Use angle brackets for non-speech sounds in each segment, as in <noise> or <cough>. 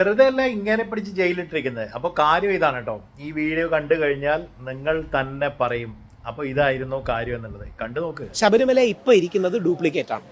വെറുതെ അല്ല ഇങ്ങനെ പിടിച്ച് ജയിലിട്ടിരിക്കുന്നത്. അപ്പോൾ കാര്യം ഇതാണ് കേട്ടോ. ഈ വീഡിയോ കണ്ടു കഴിഞ്ഞാൽ നിങ്ങൾ തന്നെ പറയും. അപ്പോൾ ഇതായിരുന്നു കാര്യം എന്നുള്ളത്. കണ്ടു നോക്ക്. ശബരിമല ഇപ്പൊ ഇരിക്കുന്നത് ഡ്യൂപ്ലിക്കേറ്റ് ആണ്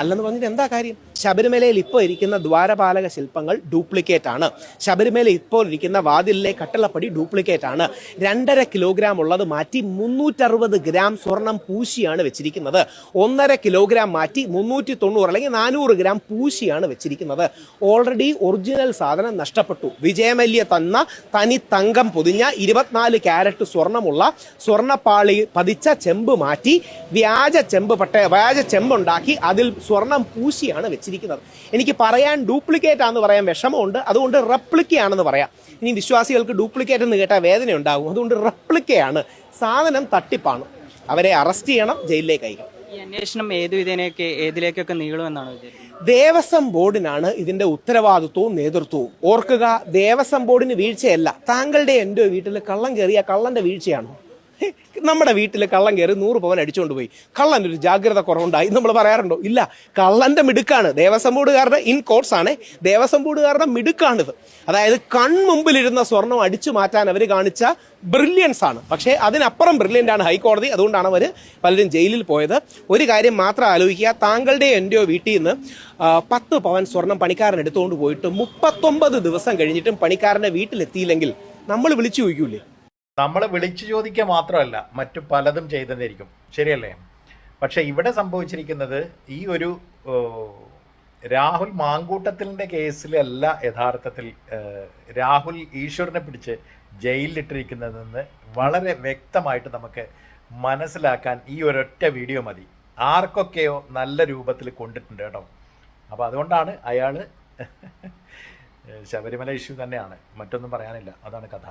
അല്ലെന്ന് പറഞ്ഞിട്ട് എന്താ കാര്യം? ശബരിമലയിൽ ഇപ്പോൾ ഇരിക്കുന്ന ദ്വാരപാലക ശില്പങ്ങൾ ഡ്യൂപ്ലിക്കേറ്റ് ആണ്. ശബരിമല ഇപ്പോൾ ഇരിക്കുന്ന വാതിലിലെ കട്ടളപ്പടി ഡ്യൂപ്ലിക്കേറ്റ് ആണ്. രണ്ടര കിലോഗ്രാം ഉള്ളത് മാറ്റി മുന്നൂറ്ററുപത് ഗ്രാം സ്വർണം പൂശിയാണ് വെച്ചിരിക്കുന്നത്. ഒന്നര കിലോഗ്രാം മാറ്റി മുന്നൂറ്റി തൊണ്ണൂറ് അല്ലെങ്കിൽ നാനൂറ് ഗ്രാം പൂശിയാണ് വെച്ചിരിക്കുന്നത്. ഓൾറെഡി ഒറിജിനൽ സാധനം നഷ്ടപ്പെട്ടു. വിജയമല്യ തന്ന തനി തങ്കം പൊതിഞ്ഞ ഇരുപത്തിനാല് ക്യാരറ്റ് സ്വർണമുള്ള സ്വർണപ്പാളി പതിച്ച ചെമ്പ് മാറ്റി വ്യാജ ചെമ്പ് പട്ട വ്യാജ ചെമ്പുണ്ടാക്കി അതിൽ സ്വർണം പൂശിയാണ് വെച്ചിരിക്കുന്നത്. എനിക്ക് പറയാൻ ഡ്യൂപ്ലിക്കേറ്റ് ആണെന്ന് പറയാൻ വിഷമമുണ്ട്. അതുകൊണ്ട് റെപ്ലിക്ക ആണെന്ന് പറയാം. ഇനി വിശ്വാസികൾക്ക് ഡ്യൂപ്ലിക്കേറ്റ് എന്ന് കേട്ടാൽ വേദന ഉണ്ടാകും അതുകൊണ്ട് റെപ്ലിക്കയാണ് സാധനം തട്ടിപ്പാണ്. അവരെ അറസ്റ്റ് ചെയ്യണം ജയിലിലേക്ക് അയക്കണം. ഈ അന്വേഷണം ഏത് വിധേനയൊക്കെ ഏതിലേക്കൊക്കെ നീളുമെന്നാണ് വിചാരിക്കുന്നത് ദേവസ്വം ബോർഡിനാണ് ഇതിന്റെ ഉത്തരവാദിത്വവും നേതൃത്വവും. ഓർക്കുക ദേവസ്വം ബോർഡിന് വീഴ്ചയല്ല. താങ്കളുടെ എന്റെ വീട്ടിൽ കള്ളം കയറിയ കള്ളന്റെ വീഴ്ചയാണോ? <laughs> നമ്മുടെ വീട്ടിൽ കള്ളൻ കയറി നൂറ് പവൻ അടിച്ചുകൊണ്ട് പോയി. കള്ളന്റെ ഒരു ജാഗ്രത കുറവുണ്ടായി നമ്മൾ പറയാറുണ്ടോ? ഇല്ല. കള്ളന്റെ മിടുക്കാണ്. ദേവസ്വം ബോർഡുകാരുടെ ഇൻ കോഴ്സ് ആണ്. ദേവസ്വം ബോർഡുകാരുടെ മിടുക്കാണിത്. അതായത് കൺമുമ്പിലിരുന്ന സ്വർണം അടിച്ചു മാറ്റാൻ അവർ കാണിച്ച ബ്രില്യൻസ് ആണ്. പക്ഷേ അതിനപ്പുറം ബ്രില്യന്റ് ആണ് ഹൈക്കോടതി. അതുകൊണ്ടാണ് അവർ പലരും ജയിലിൽ പോയത്. ഒരു കാര്യം മാത്രം ആലോചിക്കുക. താങ്കളുടെ എന്റെയോ വീട്ടിൽ നിന്ന് പത്ത് പവൻ സ്വർണം പണിക്കാരൻ എടുത്തുകൊണ്ട് പോയിട്ട് മുപ്പത്തൊമ്പത് ദിവസം കഴിഞ്ഞിട്ടും പണിക്കാരന്റെ വീട്ടിലെത്തിയില്ലെങ്കിൽ നമ്മൾ വിളിച്ചു ചോദിക്കൂലേ? നമ്മളെ വിളിച്ചു ചോദിക്കുക മാത്രമല്ല മറ്റു പലതും ചെയ്തതായിരിക്കും. ശരിയല്ലേ? പക്ഷെ ഇവിടെ സംഭവിച്ചിരിക്കുന്നത് ഈ ഒരു രാഹുൽ മാങ്കൂട്ടത്തിലിന്റെ കേസിലല്ല യഥാർത്ഥത്തിൽ രാഹുൽ ഈശ്വരനെ പിടിച്ച് ജയിലിലിട്ടിരിക്കുന്നതെന്ന് വളരെ വ്യക്തമായിട്ട് നമുക്ക് മനസ്സിലാക്കാൻ ഈ ഒരൊറ്റ വീഡിയോ മതി. ആർക്കൊക്കെയോ നല്ല രൂപത്തിൽ കൊണ്ടിട്ടുണ്ട് കേട്ടോ. അപ്പോൾ അതുകൊണ്ടാണ് അയാൾ ശബരിമല ഇഷ്യൂ തന്നെയാണ്. മറ്റൊന്നും പറയാനില്ല. അതാണ് കഥ.